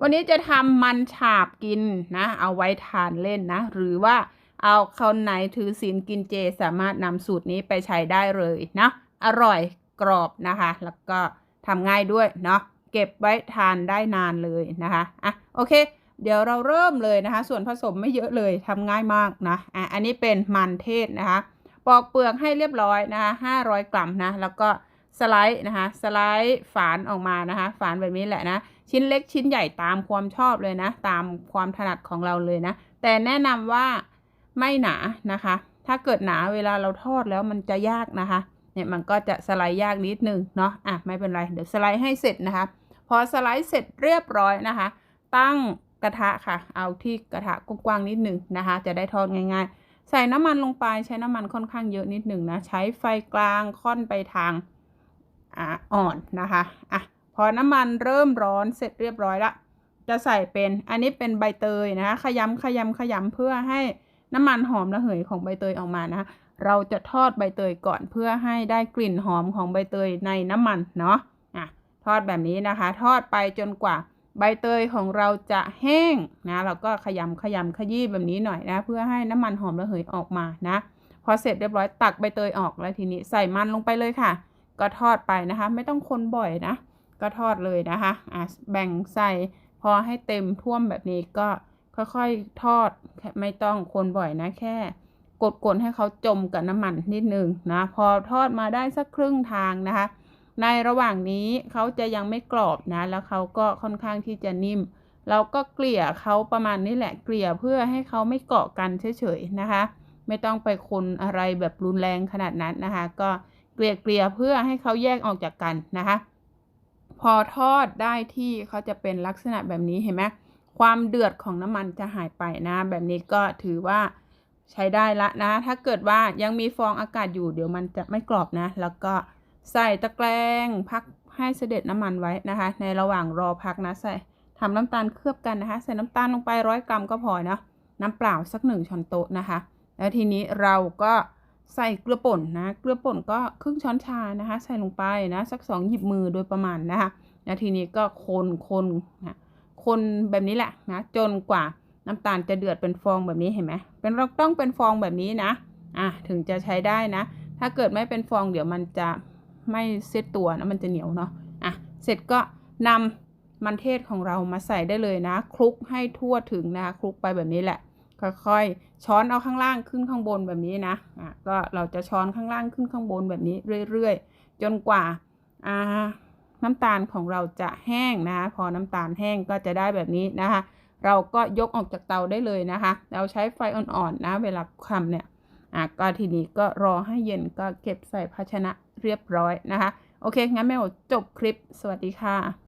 วันนี้จะทำมันฉาบกินนะ เอาไว้ทานเล่นนะ หรือว่าเอาคนไหนถือศีลกินเจสามารถนำสูตรนี้ไปใช้ได้เลยนะ อร่อยกรอบนะคะ แล้วก็ทำง่ายด้วยเนาะเก็บไว้ทานได้นานเลยนะคะอะโอเค เดี๋ยวเราเริ่มเลยนะคะ ส่วนผสมไม่เยอะเลยทำง่ายมากนะอะอันนี้เป็นมันเทศนะคะปอกเปลือกให้เรียบร้อยนะคะ500 กรัมนะ แล้วก็สไลด์นะคะ สไลด์ฝานออกมานะคะ ฝานแบบนี้แหละนะ ชิ้นเล็กชิ้นใหญ่ตามความชอบเลยนะ ตามความถนัดของเราเลยนะ แต่แนะนำว่าไม่หนานะคะ ถ้าเกิดหนาเวลาเราทอดแล้วมันจะยากนะคะ เนี่ยมันก็จะสไลด์ยากนิดนึงเนาะอะไม่เป็นไรเดี๋ยวสไลด์ให้เสร็จนะคะ พอสไลด์เสร็จเรียบร้อยนะคะ ตั้งกระทะค่ะ เอาที่กระทะกว้างๆนิดหนึ่งนะคะ จะได้ทอดง่าย ๆ ใส่น้ำมันลงไปใช้น้ำมันค่อนข้างเยอะนิดหนึ่งนะ ใช้ไฟกลางค่อนไปทางอ่อนนะคะ อะ พอน้ำมันเริ่มร้อนเสร็จเรียบร้อยละจะใส่เป็นอันนี้เป็นใบเตยนะคะขยำขยำขยำเพื่อให้น้ำมันหอมระเหยของใบเตยออกมานะคะเราจะทอดใบเตยก่อนเพื่อให้ได้กลิ่นหอมของใบเตยในน้ำมันเนาะอะทอดแบบนี้นะคะ ทอดไปจนกว่าใบเตยของเราจะแห้งนะเราก็ขยำขยำขยี้แบบนี้หน่อยนะ เพื่อให้น้ำมันหอมระเหยออกมานะ พอเสร็จเรียบร้อยตักใบเตยออกแล้วทีนี้ใส่มันลงไปเลยค่ะ ก็ทอดไปนะคะ ไม่ต้องคนบ่อยนะ ก็ทอดเลยนะคะอะแบ่งใส่พอให้เต็มท่วมแบบนี้ก็ค่อยๆทอดไม่ต้องคนบ่อยนะแค่ กดๆให้เขาจมกับน้ำมันนิดนึงนะ พอทอดมาได้สักครึ่งทางนะคะ ในระหว่างนี้เขาจะยังไม่กรอบนะ แล้วเขาก็ค่อนข้างที่จะนิ่ม เราก็เกลี่ยเขาประมาณนี้แหละเกลี่ยเพื่อให้เขาไม่เกาะกันเฉยๆนะคะ ไม่ต้องไปคนอะไรแบบรุนแรงขนาดนั้นนะคะ ก็เกลี่ยเกลี่ยเพื่อให้เขาแยกออกจากกันนะคะ พอทอดได้ที่เขาจะเป็นลักษณะแบบนี้เห็นไหมความเดือดของน้ำมันจะหายไปนะ แบบนี้ก็ถือว่าใช้ได้ละนะ ถ้าเกิดว่ายังมีฟองอากาศอยู่เดี๋ยวมันจะไม่กรอบนะ แล้วก็ใส่ตะแกรงพักให้เสด็จน้ำมันไว้นะคะ ในระหว่างรอพักนะใส่ทำน้ำตาลเคลือบกันนะคะ ใส่น้ำตาลลงไปร้อยกรัมก็พอเนาะน้ำเปล่าสักหนึ่งช้อนโต๊ะนะคะ แล้วทีนี้เราก็ ใส่เกลือป่นนะ เกลือป่นก็ครึ่งช้อนชานะคะ ใส่ลงไปนะสักสองหยิบมือโดยประมาณนะคะแล้วทีนี้ก็คนคนนะคนแบบนี้แหละนะจนกว่าน้ำตาลจะเดือดเป็นฟองแบบนี้เห็นไหมเป็นเราต้องเป็นฟองแบบนี้นะอะถึงจะใช้ได้นะ ถ้าเกิดไม่เป็นฟองเดี๋ยวมันจะไม่เซตตัวนะมันจะเหนียวเนาะอะเสร็จก็นำมันเทศของเรามาใส่ได้เลยนะ คลุกให้ทั่วถึงนะคลุกไปแบบนี้แหละ ค่อยๆ ช้อนเอาข้างล่างขึ้นข้างบนแบบนี้นะอะก็เราจะช้อนข้างล่างขึ้นข้างบนแบบนี้เรื่อยๆ จนกว่าอ่าน้ำตาลของเราจะแห้งนะพอน้ำตาลแห้งก็จะได้แบบนี้นะคะ เราก็ยกออกจากเตาได้เลยนะคะ เราใช้ไฟอ่อนๆนะเวลาทำเนี่ยอะก็ทีนี้ก็รอให้เย็นก็เก็บใส่ภาชนะเรียบร้อยนะคะ โอเค งั้นแม่โอจบคลิป สวัสดีค่ะ